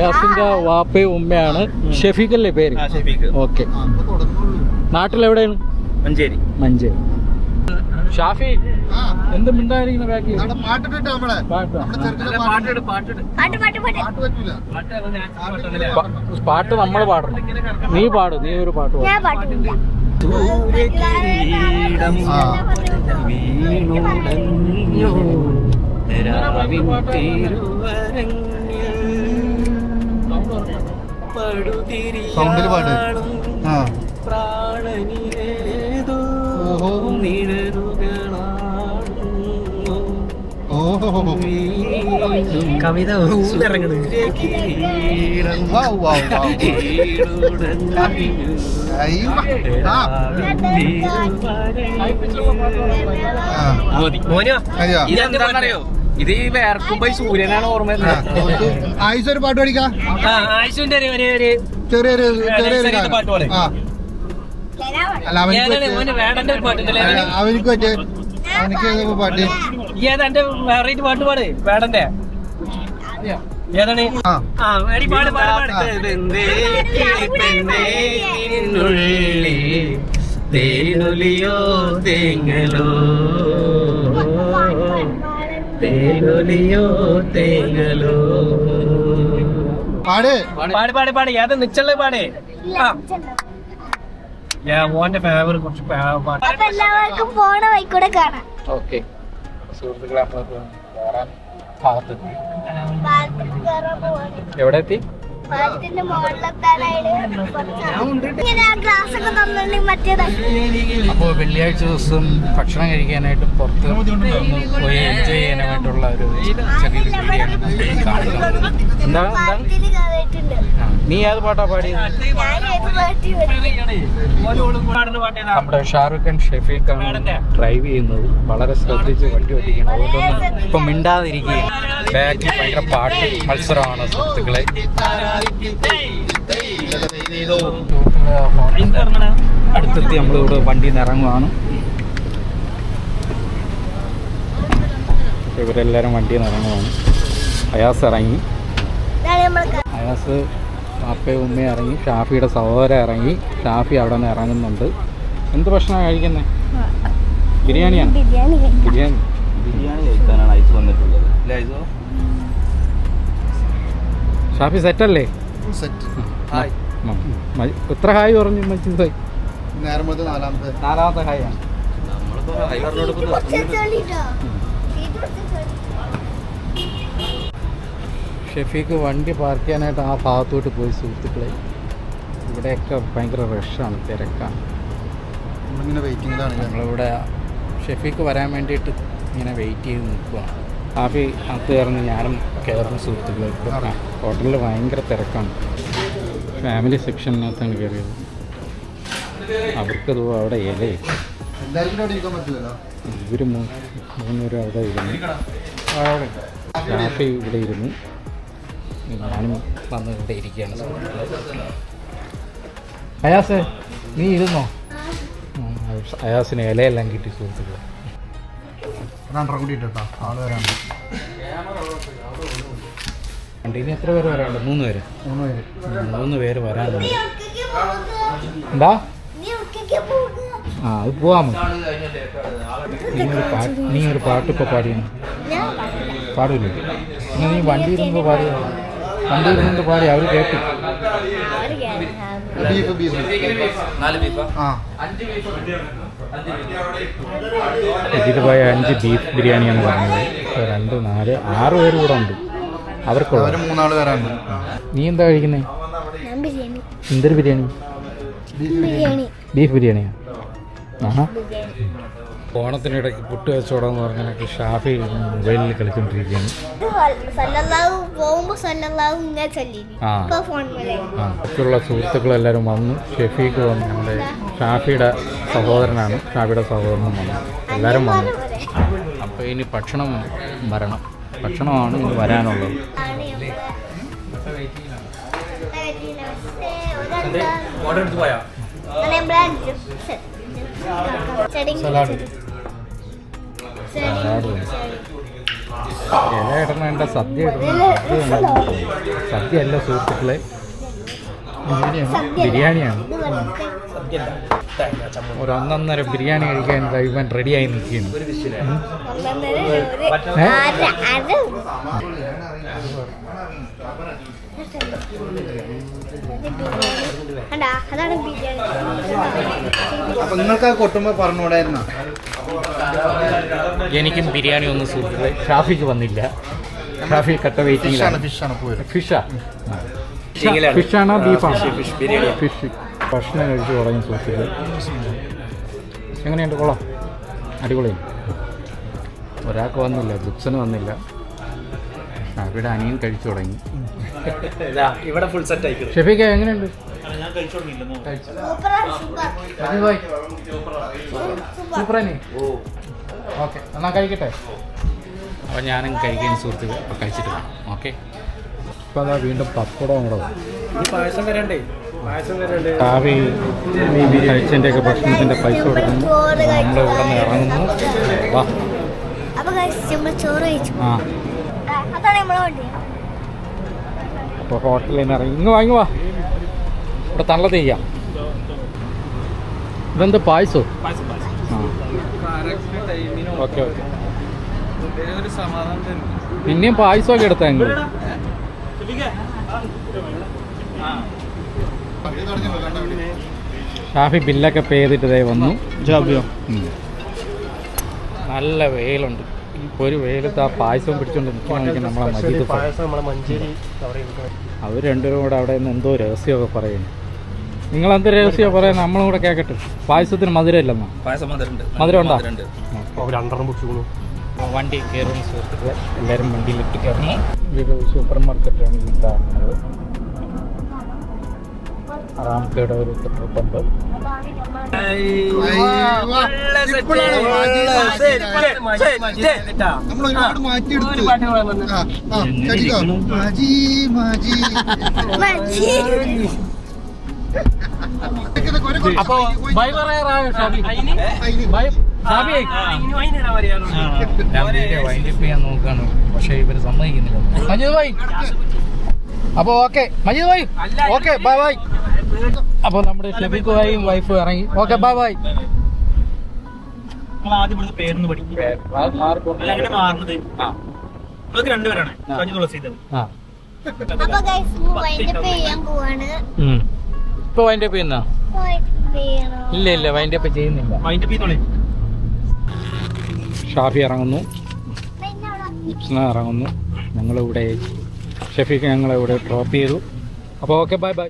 യാസിന്റെ വാപ്പയും ഉമ്മയാണ്. ഷെഫീഖ് അല്ലേ പേര്? ആ ഷെഫീഖ്. ഓക്കെ. നാട്ടിലെവിടെയാണ്? മഞ്ചേരി. മഞ്ചേരി. ഷാഫി എന്ത് മിണ്ടായിരിക്കുന്ന ബാക്കി അവിടെ പാട്ടിട്ടിട്ട് നമ്മളെ? പാട്ട്. നമ്മുടെ ചെറുക്കനെ പാട്ടിട് പാട്ടിട് പാട്ട്. പാട്ട് പാട്ട് പാട്ട് പറ്റൂല. പ- പാട്ട് നമ്മൾ പാടണം. നീ പാട് നീ ഒരു പാട്ട് പാട്. സൗണ്ടിൽ പാട്. ആ. കവിത. ആ. മോനോ. ഇതെന്താണെന്നറിയോ ഇത് ഈ വേർക്കുമ്പോ ഈ സൂര്യനാണ് ഓർമ്മ ആയിഷ ഒരു പാട്ട് പഠിക്കാം? ആയുഷിന്റെ ഒരു ഒരു ഒരു ചെറിയൊരു ചെറിയൊരു ചെറിയ ഗാനം. പാട്ട് പാട്. ആ. അല്ല അവനിക്ക് അവനിക്ക് പാട്ട് ഈ ഏതാ എന്റെ ഫേവറേറ്റ് പാട്ട് പാട് വേടന്റെ? ഏതാണ്? ആ. പാട് പാട് തേനുലിയോ തേങ്ങലോ? തേനുലിയോ തേങ്ങലോ പാട്. പാട് പാട് പാട് ഏതാ നിച്ചുള്ള പാട്. ആ. മോന്റെ ഫേവറേറ്റ് കുറച്ച് അപ്പൊ എല്ലാവർക്കും പോണ വഴിക്കൂടെ കാണാം. ഓക്കെ. സുഹൃത്തുക്കളെ നമ്മൾ ഭാഗത്തെത്തി എവിടെ എത്തി? പാലത്തിന്റെ മുകളിലെത്താനായിട്ട് അപ്പോൾ വെള്ളിയാഴ്ച ദിവസം ഭക്ഷണം കഴിക്കാനായിട്ട് പുറത്ത് പോയി എൻജോയ് ചെയ്യാനായിട്ടുള്ള ഒരു ചെറിയ എന്താ? ആണ് നീ ഏത് പാട്ടാ പാടിയത്? പാട്ടി നമ്മുടെ ഷാറുഖ് ഖാൻ ആണ് ഡ്രൈവ് ചെയ്യുന്നത്. വളരെ ശ്രദ്ധിച്ച് വണ്ടി ഓടിക്കണം. അതുകൊണ്ടൊന്നും ഇപ്പൊ മിണ്ടാതിരിക്കുകയും ബാക്കിൽ ഭയങ്കര പാട്ട് മത്സരമാണ് സുഹൃത്തുക്കളെ. അടുത്തെത്തി നമ്മളിവിടെ വണ്ടിയിൽ നിന്ന് ഇറങ്ങുവാണ്. വണ്ടി വണ്ടിയിൽ നിന്ന് ഇറങ്ങുവാണ്. അയാസ് ഇറങ്ങി. നമ്മൾ അയാസ് അപ്പയും ഉമ്മയും ഇറങ്ങി ഷാഫിയുടെ സഹോദരൻ ഇറങ്ങി ഷാഫി അവിടെ നിന്ന് ഇറങ്ങുന്നുണ്ട്. എന്ത് ഭക്ഷണമാണ് കഴിക്കുന്നത് ബിരിയാണിയാണ് ബിരിയാണി ബിരിയാണി. ബിരിയാണി കഴിക്കാനാണ് ഐസ് വന്നിട്ടുള്ളത്. അല്ലേ ഐസോ? ഷാഫി സെറ്റല്ലേ? ഹായ്. എത്ര ഹായ് പറഞ്ഞു മജിദ് നേരം മുതൽ നാലാമത്തെ. നാലാമത്തെ ഹായ് ആണ് നമ്മളിപ്പോ ഹൈ പറഞ്ഞോട് കുറച്ച് ചെളിട്ടോ ഇത് കുറച്ച് ചെളി ഷെഫീക്ക് വണ്ടി പാർക്ക് ചെയ്യാനായിട്ട് ആ ഭാഗത്തോട്ട് പോയി സുഹൃത്തുക്കളെ. ഇവിടെയൊക്കെ ഭയങ്കര റഷാണ് തിരക്കാണ്. നമ്മളിങ്ങനെ വെയിറ്റിംഗിലാണ് ഞങ്ങളിവിടെ ഷെഫീക്ക് വരാൻ വേണ്ടിയിട്ട് ഇങ്ങനെ വെയിറ്റ് ചെയ്ത് നിൽക്കുകയാണ് കാഫി അകത്ത് കയറുന്ന ഞാനും കയറുന്ന സുഹൃത്തുക്കളെ ഹോട്ടലിൽ ഭയങ്കര തിരക്കാണ്. ഫാമിലി സെക്ഷനകത്താണ് കയറിയത്. അവർക്കത് അവിടെ ഇലയില്ല ഇവർ മൂന്നുപേരും അവിടെ ഇരുന്നു. ഷാഫി ഇവിടെ ഇരുന്നു. ഞാനും വന്നുകൊണ്ടേ ഇരിക്കുകയാണ് അയാസ് നീ ഇരുന്നോ? അയാസിന് ഇലയെല്ലാം കിട്ടി സുഹൃത്തുക്കൾ വണ്ടിന് എത്ര പേര് വരാനുണ്ട്? മൂന്ന് പേര്. മൂന്ന് പേര്. മൂന്ന് പേര് വരാനുണ്ട്. എന്താ? ആ അത് പോവാമോ നീ ഒരു പാട്ട് നീ ഒരു പാട്ട് ഇപ്പോൾ പാടിയാണ് ഞാൻ പാടില്ല. നീ വണ്ടി ഇരുന്ന് പാടി ഇരുന്ന് പാടി അവർ കേട്ടു? ബീഫ് ബീഫ് ബീഫാ ആ? പോയ അഞ്ച് ബീഫ് ബിരിയാണിയാണ് പറഞ്ഞത്. രണ്ട് നാല് ആറ് പേര് കൂടെ ഉണ്ട്. അവർക്കുള്ള മൂന്നാൾ വരാനുണ്ട് നീ എന്താ കഴിക്കുന്നേ? ഞാൻ ബിരിയാണി. എന്തൊരു ബിരിയാണി. ബീഫ് ബിരിയാണിയാ? ആഹാ. ബിരിയാണി. ഓണത്തിനിടയ്ക്ക് പുട്ട് വെച്ചോടാന്ന് പറഞ്ഞാൽ ഷാഫി മൊബൈലിൽ കളിച്ചോണ്ടിരിക്കുകയാണ്. ബാക്കിയുള്ള മറ്റുള്ള സുഹൃത്തുക്കളെല്ലാവരും വന്നു. ഷെഫീക്ക് വന്നു. നമ്മുടെ ഷാഫിയുടെ സഹോദരനാണ്. ഷാഫിയുടെ സഹോദരനും വന്നു. എല്ലാവരും വന്നു. അപ്പോൾ ഇനി ഭക്ഷണം വരണം. ഭക്ഷണമാണ് ഇനി വരാനുള്ളത്. ഓർഡർ എടുത്ത് പോയാ? സലാഡ്. ഇല ഇടണേണ്ട സദ്യ ഇടണം. സദ്യ അല്ല സുഹൃത്തുക്കളെ. ബിരിയാണിയാണ്. ഒരു ഒന്നൊന്നര ബിരിയാണി കഴിക്കാൻ കഴിയുമ്പോൾ റെഡിയായി നിൽക്കുന്നു ഏ? അതാണ് ബിരിയാണി. അപ്പൊ നിങ്ങൾക്ക് ആ കൊട്ടുമ്പോ പറഞ്ഞുകൂടായിരുന്ന? എനിക്കും ബിരിയാണി ഒന്നും സുഹൃത്തുക്കളെ ഷാഫിക്ക് വന്നില്ല. ഷാഫി കട്ട വെയിറ്റിംഗ് ഫിഷാ. ഫിഷാണോ ബീഫാണോ? ഫിഷ്, ഫിഷ് ബിരിയാണിയാ. ഫിഷ്. ഭക്ഷണം കഴിച്ച് തുടങ്ങി സൂക്ഷിച്ചത്. എങ്ങനെയുണ്ട് കൊള്ളാം. അടിപൊളി. ഒരാൾക്ക് വന്നില്ല ദുപ്സന് വന്നില്ല. ഷാഫിയുടെ അനിയൻ കഴിച്ചു തുടങ്ങി. ഷെഫിക്ക ഇവിടെ ഫുൾ സെറ്റ് ആയിക്കണം. ഷെഫീക്ക എങ്ങനെയുണ്ട്? സൂപ്പറാനി ഓക്കെ എന്നാൽ കഴിക്കട്ടെ? അപ്പോൾ ഞാനും കഴിക്കാൻ സുഹൃത്തുക്കൾ അപ്പോൾ കഴിച്ചിട്ട് വേണം ഓക്കെ? ഇപ്പം അതാ വീണ്ടും പപ്പടം. ഈ പായസം വരണ്ടേ? കാവി കഴിച്ചതിന്റെയൊക്കെ ഭക്ഷണത്തിന്റെ പൈസ കൊടുക്കുന്നു. നമ്മുടെ ഇവിടെ നിന്ന് ഇറങ്ങുന്നു. വാ. അപ്പൊ ആ. അപ്പോൾ ഹോട്ടലിൽ നിന്ന് ഇറങ്ങി. ഇങ്ങ് വാങ്ങി വാ. ഇവിടെ തള്ള ചെയ്യാം ഇതെന്ത് പായസോ? Okay okay. പിന്നെയും പായസമൊക്കെ എടുത്താ ഞങ്ങൾ ഷാഫി ബില്ലൊക്കെ പേ ചെയ്തിട്ട് വന്നു. ജാബിയോ. നല്ല വെയിലുണ്ട്. ഇപ്പോൾ ഒരു വെയിലത്ത് ആ പായസം പിടിച്ചുകൊണ്ട് നിൽക്കുകയാണെങ്കിൽ നമ്മളെ മജീദ് അവർ രണ്ടുപേരും കൂടെ അവിടെ നിന്ന് എന്തോ രഹസ്യമൊക്കെ പറയുന്നു. നിങ്ങൾ എന്ത് രഹസ്യം പറയാൻ നമ്മളും കൂടെ കേക്കട്ടെ. പായസത്തിന് പായസം മധുരം ഉണ്ടോ അവർ രണ്ടെണ്ണം പൊടിച്ചു വണ്ടി കയറുന്ന സുഹൃത്തുക്കൾ എല്ലാവരും വണ്ടിയിലിട്ട് കയറുന്നു. ഇതൊരു സൂപ്പർ മാർക്കറ്റാണ് ഈ കാണുന്നത് റാംകയുടെ ഒരു പെട്രോൾ പമ്പ്. നമ്മൾ ഒരുപാട് മാറ്റിയെടുത്തു അപ്പോ ബൈ പറയാറായോ ഷാബി ബൈ ഷാബി ഞാൻ വീഡിയോ വൈൻഡപ്പ് ചെയ്യാൻ പക്ഷെ സമ്മതിക്കുന്നില്ല. Majeed bhai. Okay. Majeed bhai. Okay bye bye അപ്പൊ നമ്മുടെ ഷെബിക്ക് ഭായും വൈഫും ഇറങ്ങി. ഓക്കെ ബൈ ബൈ ആദ്യം ഇവിടുത്തെ പേരൊന്ന് പഠിക്കും. അല്ല അങ്ങനെ മാറുന്നത്. നിങ്ങൾക്ക് രണ്ടുപേരാണ്. സജി തുളസീദേവ് ആ. അപ്പൊ ഗൈസ് വൈൻഡപ്പ് ചെയ്യാൻ പോവാണ്. ഇപ്പോൾ വൈൻഡപ്പ് ചെയ്യുന്ന? ചെയ്യണോ ഇല്ല വൈൻഡ് അപ്പ് ചെയ്യുന്നില്ല. മൈൻഡ് പീന്നോളെ ഷാഫി ഇറങ്ങുന്നു. ഇപ്സന ഇറങ്ങുന്നു. ഞങ്ങളിവിടെ ഷെഫീക്ക് ഞങ്ങളിവിടെ ഡ്രോപ്പ് ചെയ്തു. അപ്പോൾ ഓക്കെ ബൈ ബൈ